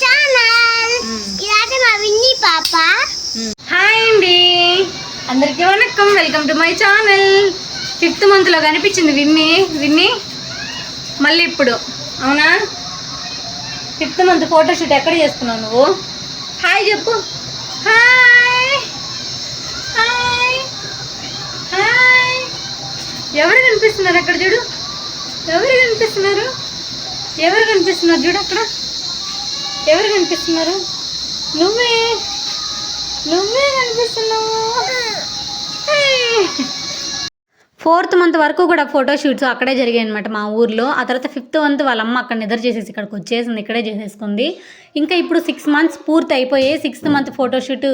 Channel ఇలాంటి మా విన్ని పాప. హాయ్ అండి. అందరికీ vanakkam. Welcome to my channel fifth మంత్లో కనిపించింది విన్ని. విన్ని మళ్ళీ ఇప్పుడు. అవునా? ఫిఫ్త్ మంత్ ఫోటోషూట్ ఎక్కడ చేసుకున్నావు నువ్వు? హాయ్ చెప్పు. హాయ్. హాయ్. హాయ్. ఎవరు కనిపిస్తున్నారు అక్కడ చూడు? ఎవరు కనిపిస్తున్నారు? ఎవరు కనిపిస్తున్నారు చూడు అక్కడ? ఎవరు కనిపిస్తున్నారు? నువ్వే. నువ్వే కనిపిస్తున్నావు? ఫోర్త్ మంత్ వరకు కూడా ఫోటో షూట్స్ అక్కడే జరిగాయి అనమాట మా ఊర్లో. ఆ తర్వాత ఫిఫ్త్ మంత్ వాళ్ళ అమ్మ అక్కడ నిద్ర చేసేసి ఇక్కడికి వచ్చేసింది ఇక్కడే చేసేసుకుంది. ఇంకా ఇప్పుడు సిక్స్ మంత్స్ పూర్తి అయిపోయి సిక్స్త్ మంత్ ఫోటోషూట్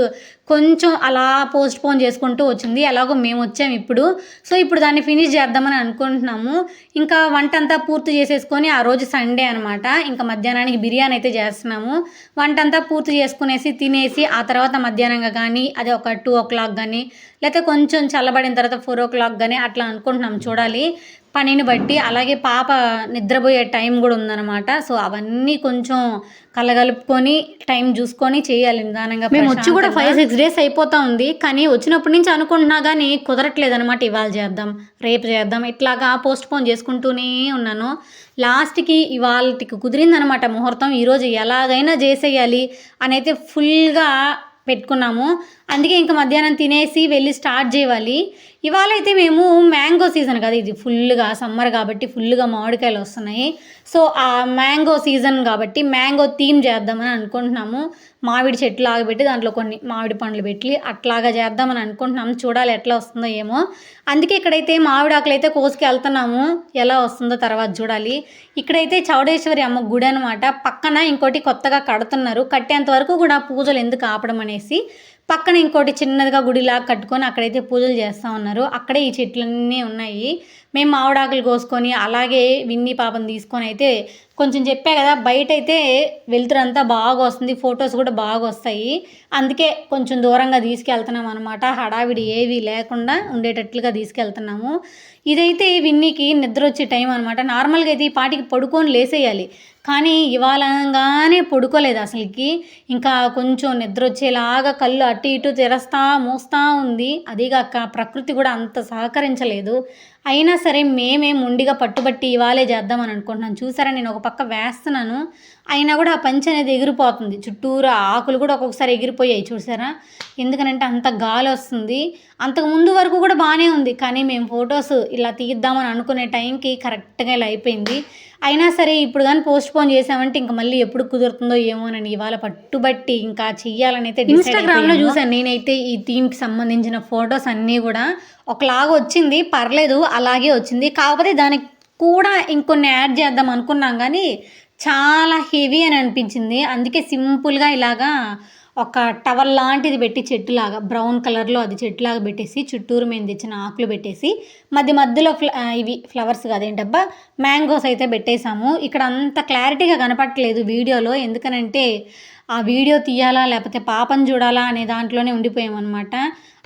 కొంచెం అలా పోస్ట్ పోన్ చేసుకుంటూ వచ్చింది. ఎలాగో మేము వచ్చాము ఇప్పుడు. సో ఇప్పుడు దాన్ని ఫినిష్ చేద్దామని అనుకుంటున్నాము. ఇంకా వంట అంతా పూర్తి చేసేసుకొని ఆ రోజు సండే అనమాట ఇంకా మధ్యాహ్నానికి బిర్యానీ అయితే చేస్తున్నాము. వంట అంతా పూర్తి చేసుకునేసి తినేసి ఆ తర్వాత మధ్యాహ్నంగా కానీ అదే ఒక టూ ఓ క్లాక్ కానీ లేకపోతే కొంచెం చల్లబడిన తర్వాత ఫోర్ ఓ క్లాక్ కానీ అట్లా అనుకుంటున్నాం. చూడాలి. పనిని బట్టి అలాగే పాప నిద్రపోయే టైం కూడా ఉందన్నమాట. సో అవన్నీ కొంచెం కలగలుపుకొని టైం చూసుకొని చేయాలి నిదానంగా మేము వచ్చి కూడా ఫైవ్ సిక్స్ డేస్ అయిపోతా ఉంది. కానీ వచ్చినప్పటి నుంచి అనుకుంటున్నా కానీ కుదరట్లేదు అనమాట ఇవాళ చేద్దాం రేపు చేద్దాం. ఇట్లాగా పోస్ట్ పోన్ చేసుకుంటూనే ఉన్నాను. లాస్ట్కి ఇవాళకి కుదిరిందనమాట ముహూర్తం. ఈరోజు ఎలాగైనా చేసేయాలి అని అయితే ఫుల్గా పెట్టుకున్నాము. అందుకే ఇంకా మధ్యాహ్నం తినేసి వెళ్ళి స్టార్ట్ చేయాలి. ఇవాళ అయితే మేము మ్యాంగో సీజన్ కదా ఇది ఫుల్గా సమ్మర్ కాబట్టి ఫుల్గా మామిడికాయలు వస్తున్నాయి. సో ఆ మ్యాంగో సీజన్ కాబట్టి మ్యాంగో థీమ్ చేద్దామని అనుకుంటున్నాము. మామిడి చెట్లు ఆగబెట్టి దాంట్లో కొన్ని మామిడి పండ్లు పెట్టి అట్లాగా చేద్దామని అనుకుంటున్నాము. చూడాలి ఎట్లా వస్తుందో ఏమో. అందుకే ఇక్కడైతే మామిడి ఆకులు అయితే కోసుకు వెళ్తున్నాము. ఎలా వస్తుందో తర్వాత చూడాలి. ఇక్కడైతే చౌడేశ్వరి అమ్మ గుడి అనమాట పక్కన ఇంకోటి కొత్తగా కడుతున్నారు. కట్టేంత వరకు కూడా పూజలు ఎందుకు ఆపడం అనేసి పక్కన ఇంకోటి చిన్నదిగా గుడిలాగా కట్టుకొని అక్కడైతే పూజలు చేస్తూ ఉన్నారు. అక్కడే ఈ చెట్లన్నీ ఉన్నాయి. మేము మామిడాకులు కోసుకొని అలాగే విన్ని పాపం తీసుకొని అయితే కొంచెం చెప్పా కదా బయట అయితే వెళ్తురంతా బాగా వస్తుంది ఫొటోస్ కూడా బాగా వస్తాయి అందుకే కొంచెం దూరంగా తీసుకెళ్తున్నాం అనమాట హడావిడి ఏవి లేకుండా ఉండేటట్లుగా తీసుకెళ్తున్నాము. ఇదైతే విన్నీకి నిద్ర వచ్చే టైం అనమాట నార్మల్గా అయితే ఈ పాటికి పడుకొని లేసేయాలి. కానీ ఇవాళగానే పడుకోలేదు అసలుకి. ఇంకా కొంచెం నిద్ర వచ్చేలాగా కళ్ళు అటు ఇటు తెరస్తా మూస్తా ఉంది. అదిగాక ప్రకృతి కూడా అంత సహకరించలేదు. అయినా సరే మేమే ముండిగా పట్టుబట్టి ఇవాళే చేద్దామని అనుకుంటున్నాను చూసారా నేను ఒక పక్క వేస్తున్నాను. అయినా కూడా ఆ పంచి అనేది ఎగిరిపోతుంది. చుట్టూరా ఆకులు కూడా ఒక్కొక్కసారి ఎగిరిపోయాయి. చూసారా? ఎందుకనంటే అంత గాలి వస్తుంది. అంతకు ముందు వరకు కూడా బాగానే ఉంది. కానీ మేము ఫొటోస్ ఇలా తీద్దామని అనుకునే టైంకి కరెక్ట్గా ఇలా అయిపోయింది. అయినా సరే ఇప్పుడు కానీ పోస్ట్ పోన్ చేసామంటే ఇంకా మళ్ళీ ఎప్పుడు కుదురుతుందో ఏమోనని ఇవాళ పట్టుబట్టి ఇంకా చెయ్యాలని అయితే ఇన్స్టాగ్రామ్లో చూసాను నేనైతే ఈ థీమ్కి సంబంధించిన ఫొటోస్ అన్నీ కూడా ఒకలాగా వచ్చింది పర్లేదు అలాగే వచ్చింది. కాకపోతే దానికి కూడా ఇంకొన్ని యాడ్ చేద్దాం అనుకున్నాం కానీ చాలా హెవీ అని అనిపించింది. అందుకే సింపుల్గా ఇలాగా ఒక టవర్ లాంటిది పెట్టి చెట్టులాగా బ్రౌన్ కలర్లో అది చెట్టులాగా పెట్టేసి చుట్టూరు మేము తెచ్చిన ఆకులు పెట్టేసి మధ్య మధ్యలో ఫ్ల ఇవి ఫ్లవర్స్ కాదేంటబ్బా మ్యాంగోస్ అయితే పెట్టేశాము. ఇక్కడ అంత క్లారిటీగా కనపడట్లేదు వీడియోలో ఎందుకనంటే ఆ వీడియో తీయాలా లేకపోతే పాపను చూడాలా అనే దాంట్లోనే ఉండిపోయామన్నమాట.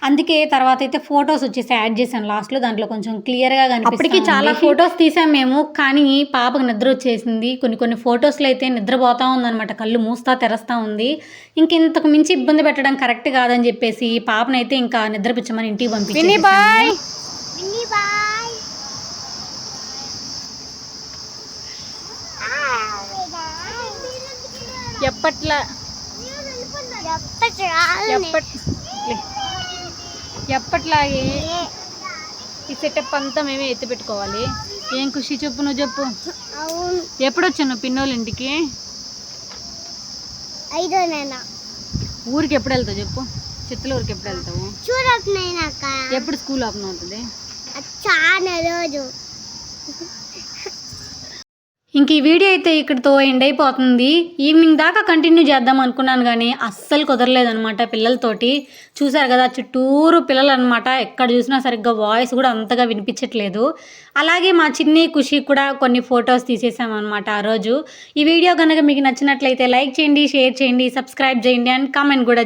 అందుకే తర్వాత అయితే ఫొటోస్ వచ్చేసి యాడ్ చేశాను లాస్ట్లో. దాంట్లో కొంచెం క్లియర్గా కనిపిస్తుంది అప్పటికి చాలా ఫొటోస్ తీసాం మేము కానీ పాపకు నిద్ర వచ్చేసింది. కొన్ని కొన్ని ఫొటోస్లో అయితే నిద్రపోతా ఉందన్నమాట కళ్ళు మూస్తా తెరస్తా ఉంది. ఇంకెంతకు మించి ఇబ్బంది పెట్టడం కరెక్ట్ కాదని చెప్పేసి పాపనైతే ఇంకా నిద్రపించమని ఇంటికి పంపించి బాయ్! ఎప్పట్లా? ఎప్పట్ ఎప్పట్లాగే ఈ సెటప్ అంతా మేమే ఎత్తి పెట్టుకోవాలి. ఏం ఖుషి చెప్పు నువ్వు చెప్పు. ఎప్పుడు వచ్చావు నువ్వు పిన్నోళ్ళ ఇంటికి ఐదో నేనా ఊరికి ఎప్పుడు వెళ్తావు చెప్పు చిత్తలూరుకి ఎప్పుడు వెళ్తావు చూడట్లేనాక ఎప్పుడు స్కూల్ ఓపెన్ అవుతుంది? చాలా రోజు. ఇంక ఈ వీడియో అయితే ఇక్కడితో ఎండ్ అయిపోతుంది. ఈవినింగ్ దాకా కంటిన్యూ చేద్దాం అనుకున్నాను కానీ అస్సలు కుదరలేదనమాట పిల్లలతోటి. చూసారు కదా చుట్టూరు పిల్లలు అనమాట ఎక్కడ చూసినా సరిగ్గా వాయిస్ కూడా అంతగా వినిపించట్లేదు. అలాగే మా చిన్ని ఖుషి కూడా కొన్ని ఫొటోస్ తీసేసామన్నమాట ఆ రోజు. ఈ వీడియో కనుక మీకు నచ్చినట్లయితే లైక్ చేయండి షేర్ చేయండి సబ్స్క్రైబ్ చేయండి అండ్ కామెంట్ కూడా